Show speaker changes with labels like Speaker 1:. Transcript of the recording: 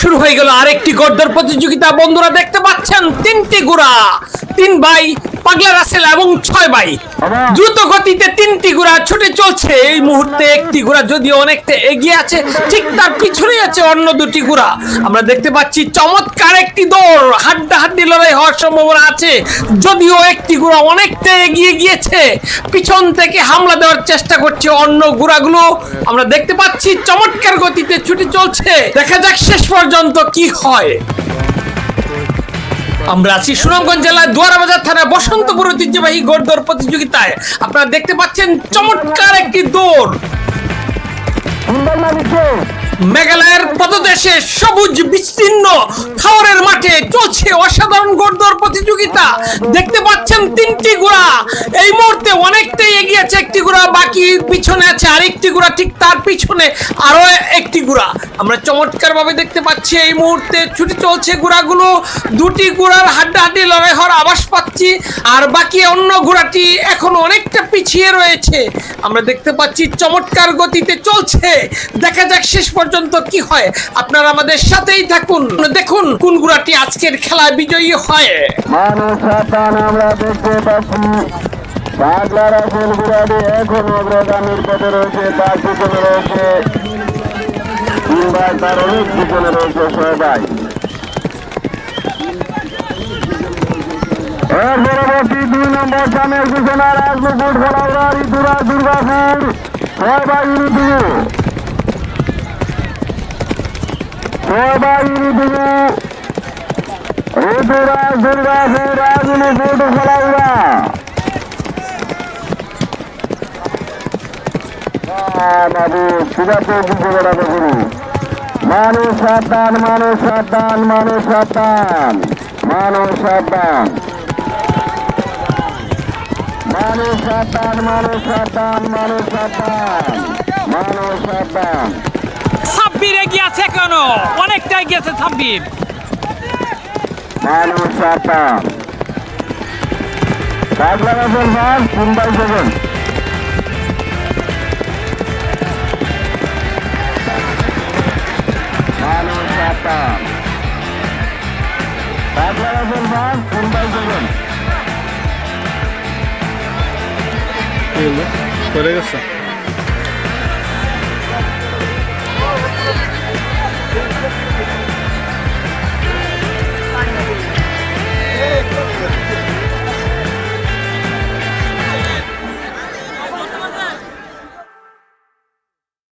Speaker 1: শুরু হয়ে গেল আরেকটি গর্দার প্রতিযোগিতা। বন্ধুরা দেখতে পাচ্ছেন? তিনটি গোড়া তিন ভাই পাগলা রাসেল এবং ছয় ভাই। দ্রুত গতিতে তিনটি গুড়া ছুটে চলছে। এই মুহূর্তে একটি গুড়া যদিও অনেকটা এগিয়ে আছে, ঠিক তার পিছনেই আছে অন্য দুটি গুড়া আমরা দেখতে পাচ্ছি চমৎকার একটি দৌড়। হাড্ডা হাড্ডি লড়াই হওয়ার সম্ভাবনা আছে। যদিও একটি ঘোড়া অনেকটা এগিয়ে গিয়েছে, পিছন থেকে হামলা দেওয়ার চেষ্টা করছে অন্য গুড়াগুলো আমরা দেখতে পাচ্ছি চমৎকার গতিতে ছুটে চলছে। দেখা যাক শেষ পর্যন্ত কি হয়। আমরা আছি সুনামগঞ্জ জেলার দুয়ারাবাজার থানা বসন্তপুর ঐতিহ্যবাহী গোড়দৌড় প্রতিযোগিতায়। আপনারা দেখতে পাচ্ছেন চমৎকার একটি দৌড়। মেঘালয়ের পদদেশে সবুজ বিস্তীর্ণ চলছে অসাধারণ গোড়দৌড় প্রতিযোগিতা। দেখতে পাচ্ছেন তিনটি ঘোড়া। এই মুহূর্তে অনেকটাই একটি বাকি পিছনে আছে আরেকটি ঠিক তার পিছনে আরও একটি আমরা চমৎকার ভাবে দেখতে পাচ্ছি এই মুহূর্তে ছুটে চলছে দুটি হাড্ডাহাড্ডি লড়াই হওয়ার আভাস পাচ্ছি, আর বাকি অন্য ঘোড়াটি এখন অনেকটা পিছিয়ে রয়েছে। আমরা দেখতে পাচ্ছি চমৎকার গতিতে চলছে। দেখা যাক শেষ পর্যন্ত কি হয়। আপনারা আমাদের সাথেই থাকুন। দেখুন কোন ঘোড়াটি আজকের খেলা বিজয়ী হয়।
Speaker 2: আমরা দেখতে পাচ্ছি। এখন অগ্রগামীর পথে রয়েছে, তার পিছনে রয়েছে কিংবা তার অনেক পিছনে রয়েছে সবাই। দুর্গাপুর ঋতুরাজ বিজয়গড়া বাবু মানুষ সাবধান মানুষ মানুষ সাবধান মানুষ সাবধান মানুষ সাবধান মানুষ সাবধান মানুষ সাবধান মানুষ সাবধান
Speaker 3: ছাব্বির এগিয়ে আছে এখনও অনেকটা ছাব্বির।
Speaker 2: মানুষ চাপা কাজ লাগাবেন ভাই তিন বাই সেভেন মানুষ চাপা কাজ লাগাবেন ভাই তিন বাই সেভেন
Speaker 4: করে গেছে।